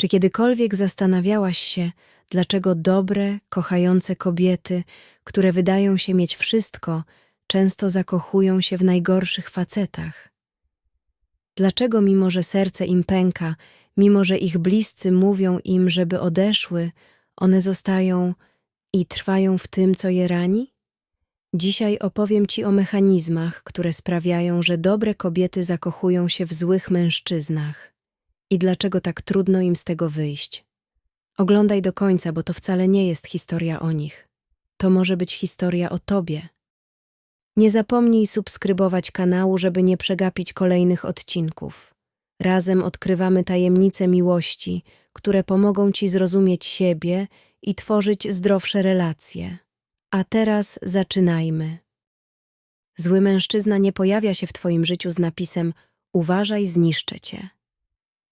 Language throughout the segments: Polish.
Czy kiedykolwiek zastanawiałaś się, dlaczego dobre, kochające kobiety, które wydają się mieć wszystko, często zakochują się w najgorszych facetach? Dlaczego, mimo że serce im pęka, mimo że ich bliscy mówią im, żeby odeszły, one zostają i trwają w tym, co je rani? Dzisiaj opowiem Ci o mechanizmach, które sprawiają, że dobre kobiety zakochują się w złych mężczyznach i dlaczego tak trudno im z tego wyjść. Oglądaj do końca, bo to wcale nie jest historia o nich. To może być historia o Tobie. Nie zapomnij subskrybować kanału, żeby nie przegapić kolejnych odcinków. Razem odkrywamy tajemnice miłości, które pomogą Ci zrozumieć siebie i tworzyć zdrowsze relacje. A teraz zaczynajmy. Zły mężczyzna nie pojawia się w Twoim życiu z napisem Uważaj, zniszczę Cię.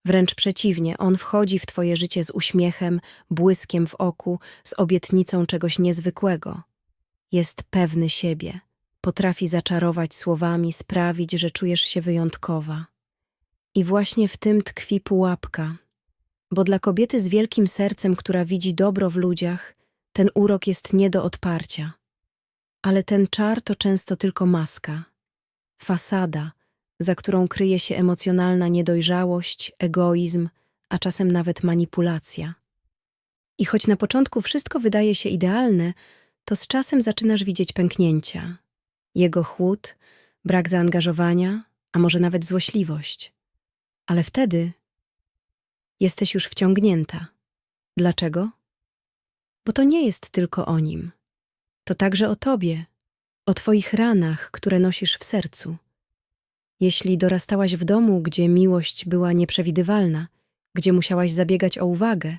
Wręcz przeciwnie, on wchodzi w Twoje życie z uśmiechem, błyskiem w oku, z obietnicą czegoś niezwykłego. Jest pewny siebie, potrafi zaczarować słowami, sprawić, że czujesz się wyjątkowa. I właśnie w tym tkwi pułapka, bo dla kobiety z wielkim sercem, która widzi dobro w ludziach, ten urok jest nie do odparcia. Ale ten czar to często tylko maska, fasada, za którą kryje się emocjonalna niedojrzałość, egoizm, a czasem nawet manipulacja. I choć na początku wszystko wydaje się idealne, to z czasem zaczynasz widzieć pęknięcia. Jego chłód, brak zaangażowania, a może nawet złośliwość. Ale wtedy jesteś już wciągnięta. Dlaczego? Bo to nie jest tylko o nim. To także o tobie, o twoich ranach, które nosisz w sercu. Jeśli dorastałaś w domu, gdzie miłość była nieprzewidywalna, gdzie musiałaś zabiegać o uwagę,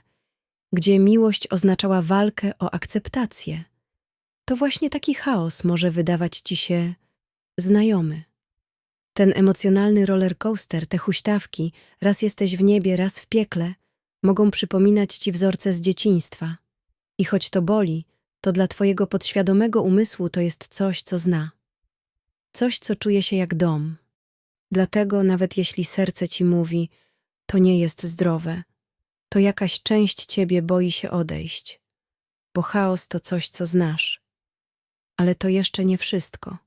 gdzie miłość oznaczała walkę o akceptację, to właśnie taki chaos może wydawać ci się znajomy. Ten emocjonalny rollercoaster, te huśtawki, raz jesteś w niebie, raz w piekle, mogą przypominać ci wzorce z dzieciństwa. I choć to boli, to dla twojego podświadomego umysłu to jest coś, co zna. Coś, co czuje się jak dom, Dlatego nawet jeśli serce ci mówi, to nie jest zdrowe, to jakaś część ciebie boi się odejść, bo chaos to coś, co znasz. Ale to jeszcze nie wszystko.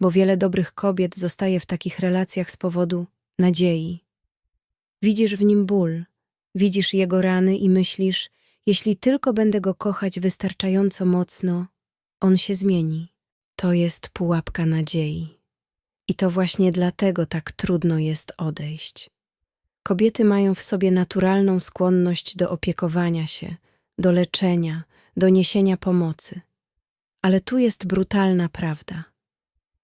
Bo wiele dobrych kobiet zostaje w takich relacjach z powodu nadziei. Widzisz w nim ból, widzisz jego rany i myślisz, jeśli tylko będę go kochać wystarczająco mocno, on się zmieni. To jest pułapka nadziei. I to właśnie dlatego tak trudno jest odejść. Kobiety mają w sobie naturalną skłonność do opiekowania się, do leczenia, do niesienia pomocy. Ale tu jest brutalna prawda.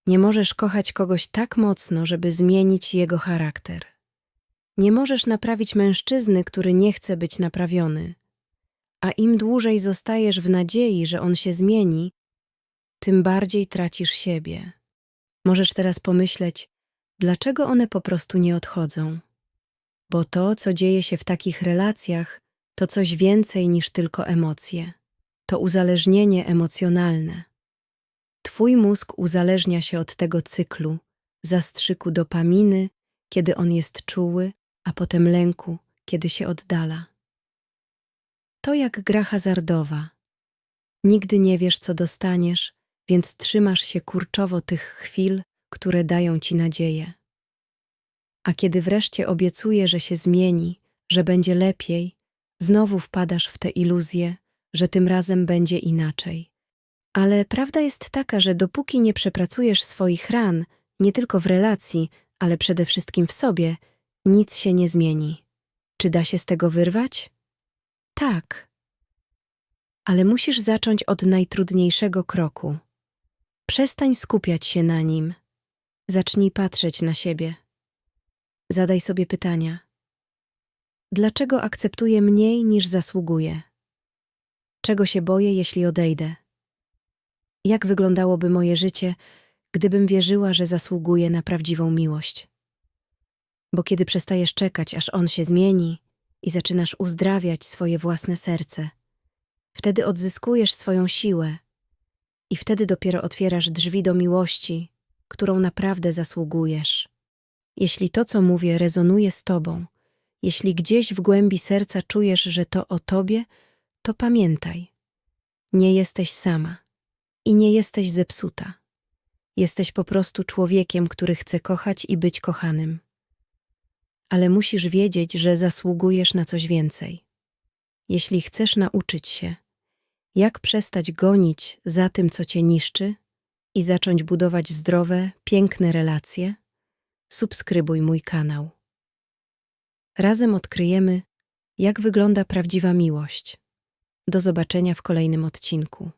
Nie możesz kochać kogoś tak mocno, żeby zmienić jego charakter. Nie możesz naprawić mężczyzny, który nie chce być naprawiony. A im dłużej zostajesz w nadziei, że on się zmieni, tym bardziej tracisz siebie. Możesz teraz pomyśleć, dlaczego one po prostu nie odchodzą. Bo to, co dzieje się w takich relacjach, to coś więcej niż tylko emocje. To uzależnienie emocjonalne. Twój mózg uzależnia się od tego cyklu, zastrzyku dopaminy, kiedy on jest czuły, a potem lęku, kiedy się oddala. To jak gra hazardowa. Nigdy nie wiesz, co dostaniesz, więc trzymasz się kurczowo tych chwil, które dają ci nadzieję. A kiedy wreszcie obiecuje, że się zmieni, że będzie lepiej, znowu wpadasz w tę iluzję, że tym razem będzie inaczej. Ale prawda jest taka, że dopóki nie przepracujesz swoich ran, nie tylko w relacji, ale przede wszystkim w sobie, nic się nie zmieni. Czy da się z tego wyrwać? Tak. Ale musisz zacząć od najtrudniejszego kroku Przestań skupiać się na nim. Zacznij patrzeć na siebie. Zadaj sobie pytania. Dlaczego akceptuję mniej niż zasługuję? Czego się boję, jeśli odejdę? Jak wyglądałoby moje życie, gdybym wierzyła, że zasługuję na prawdziwą miłość? Bo kiedy przestajesz czekać, aż on się zmieni i zaczynasz uzdrawiać swoje własne serce, wtedy odzyskujesz swoją siłę i wtedy dopiero otwierasz drzwi do miłości, którą naprawdę zasługujesz. Jeśli to, co mówię, rezonuje z Tobą, Jeśli gdzieś w głębi serca czujesz, że to o tobie, to pamiętaj. Nie jesteś sama i nie jesteś zepsuta. Jesteś po prostu człowiekiem, który chce kochać i być kochanym. Ale musisz wiedzieć, że zasługujesz na coś więcej. Jeśli chcesz nauczyć się, jak przestać gonić za tym, co cię niszczy i zacząć budować zdrowe, piękne relacje, subskrybuj mój kanał. Razem odkryjemy, jak wygląda prawdziwa miłość. Do zobaczenia w kolejnym odcinku.